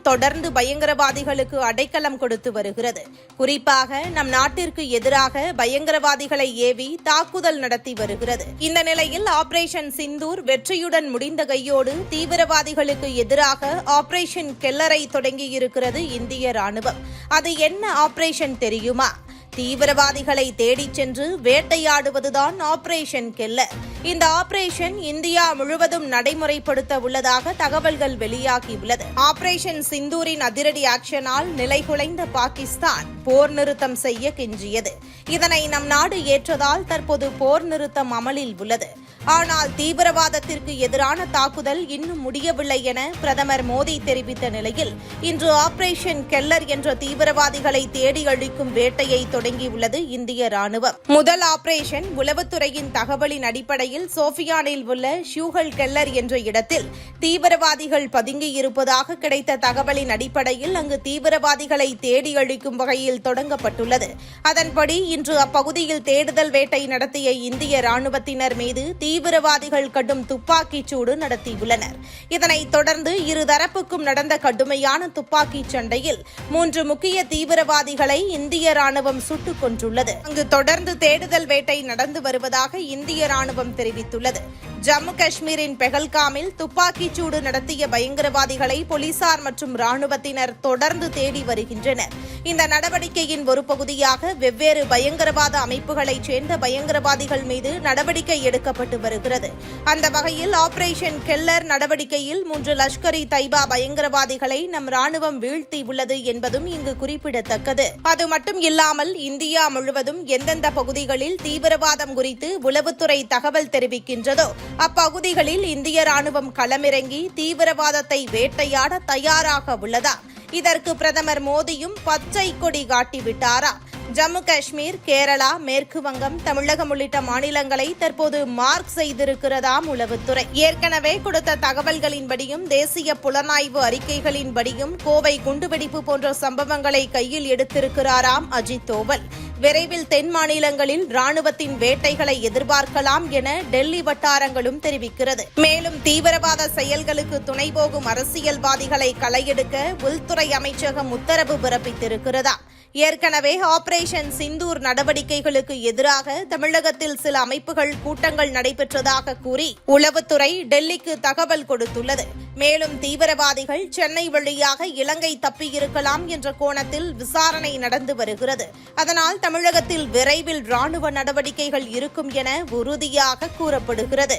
தொடர்ந்து பயங்கரவாதிகளுக்கு அடைக்கலம் கொடுத்து வருகிறது. குறிப்பாக நம் நாட்டிற்கு எதிராக பயங்கரவாதிகளை ஏவி தாக்குதல் நடத்தி வருகிறது. இந்த நிலையில் ஆபரேஷன் சிந்தூர் வெற்றியுடன் முடிந்த கையோடு தீவிரவாதிகளுக்கு எதிராக ஆபரேஷன் கெல்லரை தொடங்கியிருக்கிறது இந்திய ராணுவம். அது என்ன ஆபரேஷன் தெரியுமா? தீவிரவாதிகளை தேடிச் சென்று வேட்டையாடுவதுதான் ஆபரேஷன் கெல்லர் இந்த ஆபரேஷன் இந்தியா முழுவதும் நடைமுறைப்படுத்த உள்ளதாக தகவல்கள் வெளியாகியுள்ளது. ஆபரேஷன் சிந்தூரின் அதிரடி ஆக்ஷனால் நிலைகுலைந்த பாகிஸ்தான் போர் நிறுத்தம் செய்ய கெஞ்சியது. இதனை நம் நாடு ஏற்றதால் தற்போது போர் நிறுத்தம் அமலில் உள்ளது. ஆனால் தீவிரவாதத்திற்கு எதிரான தாக்குதல் இன்னும் முடியவில்லை என பிரதமர் மோடி தெரிவித்த நிலையில் இன்று ஆபரேஷன் கெல்லர் என்ற தீவிரவாதிகளை தேடி அழிக்கும் வேட்டையை தொடங்கியுள்ளது இந்திய ராணுவம். முதல் ஆபரேஷன் உளவுத்துறையின் தகவலின் அடிப்படையில் சோஃபியானில் உள்ள ஷூகல் கெல்லர் என்ற இடத்தில் தீவிரவாதிகள் பதுங்கியிருப்பதாக கிடைத்த தகவலின் அடிப்படையில் அங்கு தீவிரவாதிகளை தேடி அழிக்கும் வகையில் தொடங்கப்பட்டுள்ளது. அதன்படி இன்று அப்பகுதியில் தேடுதல் வேட்டை நடத்திய இந்திய ராணுவத்தினர் மீது தீவிரவாதிகள் கடும் துப்பாக்கிச் சூடு நடத்தியுள்ளனர். இதனைத் தொடர்ந்து இருதரப்புக்கும் நடந்த கடுமையான துப்பாக்கிச் சண்டையில் மூன்று முக்கிய தீவிரவாதிகளை இந்திய ராணுவம் சுட்டுக் கொன்றுள்ளது. அங்கு தொடர்ந்து தேடுதல் வேட்டை நடந்து வருவதாக இந்திய ராணுவம் தெரிவித்துள்ளது. ஜம்மு காஷ்மீரின் பெகல்காமில் துப்பாக்கிச் சூடு நடத்திய பயங்கரவாதிகளை போலீசார் மற்றும் ராணுவத்தினர் தொடர்ந்து தேடி வருகின்றனர். இந்த நடவடிக்கையின் ஒரு பகுதியாக வெவ்வேறு பயங்கரவாத அமைப்புகளைச் சேர்ந்த பயங்கரவாதிகள் மீது நடவடிக்கை எடுக்கப்பட்டு வருகிறது. அந்த வகையில் ஆபரேஷன் கெல்லர் நடவடிக்கையில் மூன்று லஷ்கர் இ தைபா பயங்கரவாதிகளை நம் ராணுவம் வீழ்த்தியுள்ளது என்பதும் இங்கு குறிப்பிடத்தக்கது. அது மட்டும் இல்லாமல் இந்தியா முழுவதும் எந்தெந்த பகுதிகளில் தீவிரவாதம் குறித்து உளவுத்துறை தகவல் தெரிவிக்கின்றதோ அப்பகுதிகளில் இந்திய ராணுவம் களமிறங்கி தீவிரவாதத்தை வேட்டையாட தயாராக உள்ளதா? இதற்கு பிரதமர் மோடியும் பச்சை கொடி காட்டிவிட்டாரா? ஜம்மு காஷ்மீர் கேரளா மேற்கு வங்கம் தமிழகம் உள்ளிட்ட மாநிலங்களை தற்போது மார்க் செய்திருக்கிறதாம் உளவுத்துறை ஏற்கனவே கொடுத்த தகவல்களின்படியும் தேசிய புலனாய்வு அறிக்கைகளின்படியும் கோவை குண்டுவெடிப்பு போன்ற சம்பவங்களை கையில் எடுத்திருக்கிறாராம் அஜித் தோவல். விரைவில் தென் மாநிலங்களில் ராணுவத்தின் வேட்டைகளை எதிர்பார்க்கலாம் என டெல்லி வட்டாரங்களும் தெரிவிக்கிறது. மேலும் தீவிரவாத செயல்களுக்கு துணை போகும் அரசியல்வாதிகளை களையெடுக்க உள்துறை அமைச்சகம் உத்தரவு பிறப்பித்திருக்கிறதா? ஏற்கனவே ஆபரேஷன் சிந்தூர் நடவடிக்கைகளுக்கு எதிராக தமிழகத்தில் சில அமைப்புகள் கூட்டங்கள் நடைபெற்றதாக கூறி உளவுத்துறை டெல்லிக்கு தகவல் கொடுத்துள்ளது. மேலும் தீவிரவாதிகள் சென்னை வழியாக இலங்கை தப்பியிருக்கலாம் என்ற கோணத்தில் விசாரணை நடந்து வருகிறது. அதனால் தமிழகத்தில் விரைவில் ராணுவ நடவடிக்கைகள் இருக்கும் என உறுதியாக கூறப்படுகிறது.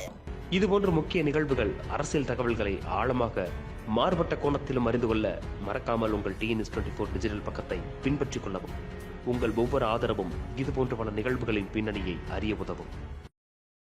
இதுபோன்ற முக்கிய நிகழ்வுகள் அரசியல் தகவல்களை ஆழமாக மாறுபட்ட கோணத்திலும் அறிந்து கொள்ள மறக்காமல் உங்கள் டிஎன்எஸ் டுவெண்ட்டி ஃபோர் டிஜிட்டல் பக்கத்தை பின்பற்றிக் கொள்ளவும். உங்கள் ஒவ்வொரு ஆதரவும் இதுபோன்ற பல நிகழ்வுகளின் பின்னணியை அறிய உதவும்.